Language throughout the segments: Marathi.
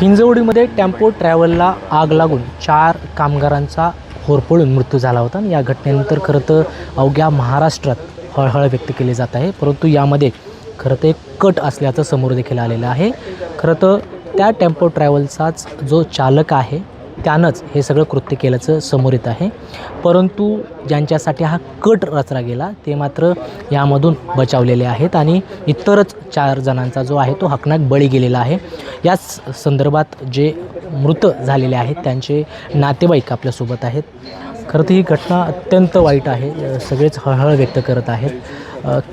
हिंजवडीमध्ये टेम्पो ट्रॅव्हलला आग लागून चार कामगारांचा होरपळून मृत्यू झाला होता. आणि या घटनेनंतर खरं तर अवघ्या महाराष्ट्रात हळहळ व्यक्त केली जात आहे. परंतु यामध्ये खरं तर एक कट असल्याचं समोर देखील आलेलं आहे. खरं तर त्या टेम्पो ट्रॅव्हलचाच जो चालक आहे त्यानंच हे सगळं कृत्य केल्याचं समोर येत आहे. परंतु ज्यांच्यासाठी हा कट रचला गेला ते मात्र यामधून बचावलेले आहेत आणि इतरच चार जणांचा जो आहे तो हकनाक बळी गेलेला आहे. याच संदर्भात जे मृत झालेले आहेत त्यांचे नातेवाईक आपल्यासोबत आहेत. खरं तर ही घटना अत्यंत वाईट आहे सगळेच हळहळ व्यक्त करत आहेत.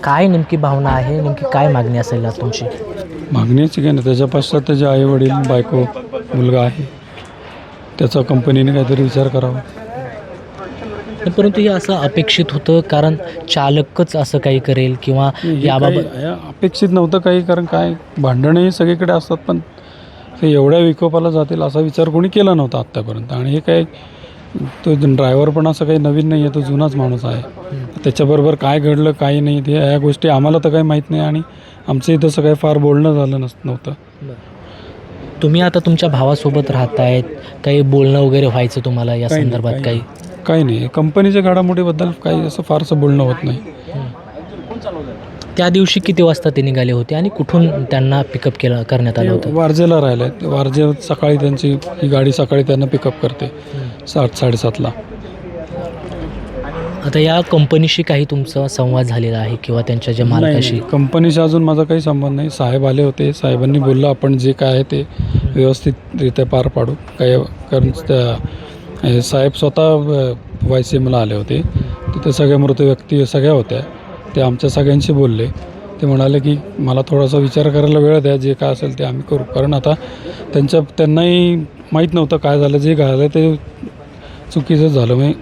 काय नेमकी भावना आहे नेमकी काय मागणी असेल आज तुमची? मागणीची काय ना त्याच्या पश्चात त्याचे आई वडील बायको मुलगा आहे. त्याचा कंपनीने काहीतरी विचार करावा. परंतु हे असं अपेक्षित होतं कारण चालकच असं काही करेल किंवा याबाबत हे अपेक्षित नव्हतं काही कारण काय भांडणंही सगळीकडे असतात पण ते एवढ्या विकोपाला जातील असा विचार कोणी केला नव्हता आत्तापर्यंत. आणि हे काय तो ड्रायव्हर पण असं काही नवीन नाही आहे तो जुनाच माणूस आहे. त्याच्याबरोबर काय घडलं काय नाही ते या गोष्टी आम्हाला तर काही माहीत नाही आणि आमचं इथं काही फार बोलणं झालं नस नव्हतं. तुम्ही आता तुमच्या भावासोबत राहतायत काही बोलणं वगैरे व्हायचं तुम्हाला या काही नाही, संदर्भात काही काही? काही नाही. कंपनीच्या घडामोडीबद्दल काही असं फारसं बोलणं होत नाही. त्या दिवशी किती वाजता ते निघाले होते आणि कुठून त्यांना पिकअप केलं करण्यात आलं होतं? वारजेला राहिले वारजे सकाळी त्यांची ही गाडी सकाळी त्यांना पिकअप करते. सात साडेसातला. आता या कंपनीशी काही तुमचा संवाद झालेला आहे किंवा त्यांच्या ज्या मालकाशी? कंपनीशी अजून माझा काही संबंध नाही. साहेब आले होते. साहेबांनी बोललं आपण जे काय आहे ते व्यवस्थितरित्या पार पाडू. काय कारण त्या हे साहेब स्वतः वाय सी एमला आले होते. तिथे सगळ्या मृत व्यक्ती सगळ्या होत्या. ते आमच्या सगळ्यांशी बोलले. ते म्हणाले की मला थोडासा विचार करायला वेळ द्या. जे काय असेल ते आम्ही करू. कारण आता त्यांच्या त्यांनाही माहीत नव्हतं काय झालं जे झालं ते चुकीचं झालं. म्हणजे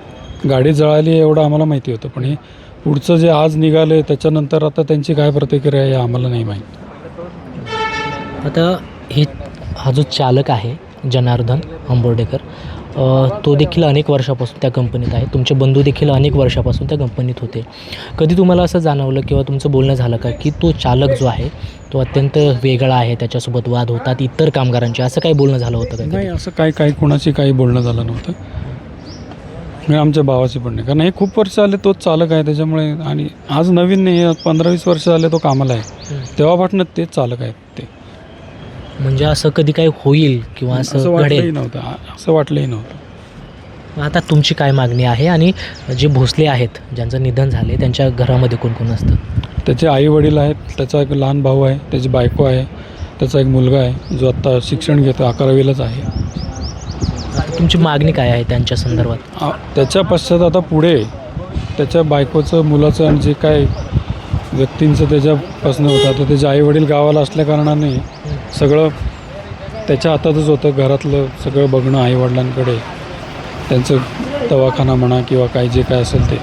गाडी जळाली एवढं आम्हाला माहिती होतं. पण हे पुढचं जे आज निघालं त्याच्यानंतर आता त्यांची काय प्रतिक्रिया आहे हे आम्हाला नाही माहीत. आता हे हा जो चालक आहे जनार्दन आंबोर्डेकर अ, तो देखील अनेक वर्षापासून त्या कंपनीत आहे. तुमचे बंधू देखील अनेक वर्षापासून त्या कंपनीत होते. कधी तुम्हाला असं जाणवलं किंवा तुमचं बोलणं झालं का की तो चालक जो आहे तो अत्यंत वेगळा आहे त्याच्यासोबत वाद होतात इतर कामगारांचे? असं काही बोलणं झालं होतं का नाही असं काही काही कोणाशी काही बोलणं झालं नव्हतं. नाही आमच्या भावाची पण नाही. कारण हे खूप वर्ष आले तोच चालक आहे त्याच्यामुळे आणि आज नवीन नाही पंधरा वीस वर्ष झाले तो कामाला आहे. तेव्हापासून तेच चालक आहेत ते. म्हणजे असं कधी काही होईल किंवा असं असं वाटलंही घडेल? नव्हतं. आ- असं वाटलंही नव्हतं. आता तुमची काय मागणी आहे आणि जे भोसले आहेत ज्यांचं निधन झाले त्यांच्या घरामध्ये कोण कोण असतं? त्याचे आई वडील आहेत त्याचा एक लहान भाऊ आहे त्याची बायको आहे त्याचा एक मुलगा आहे जो आत्ता शिक्षण घेतो अकरावीलाच आहे. तुमची मागणी काय आहे त्यांच्या संदर्भात? आ- त्याच्या पश्चात आता पुढे त्याच्या बायकोचं मुलाचं आणि जे काय व्यक्तींचं त्याच्यापासून होतं आता त्याचे आई वडील गावाला असल्याकारणाने सगळं त्याच्या हातातच होतं घरातलं सगळं बघणं आई वडिलांकडे त्यांचं दवाखाना म्हणा किंवा काय जे काय असेल ते.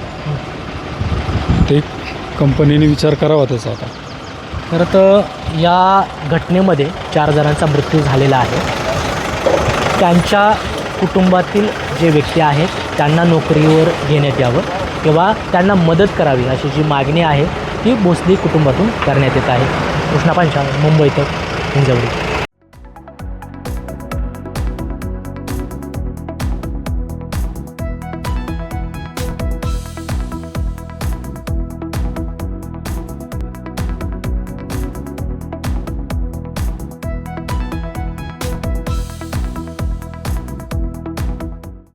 ते कंपनीने विचार करावा त्याचा आता. खरं तर या घटनेमध्ये चार जणांचा मृत्यू झालेला आहे. त्यांच्या कुटुंबातील जे व्यक्ती आहेत त्यांना नोकरीवर घेण्यात यावं किंवा त्यांना मदत करावी अशी जी मागणी आहे ती भोसले कुटुंबातून करण्यात येत आहे. कृष्णा पांचाळ मुंबई हिंजवडी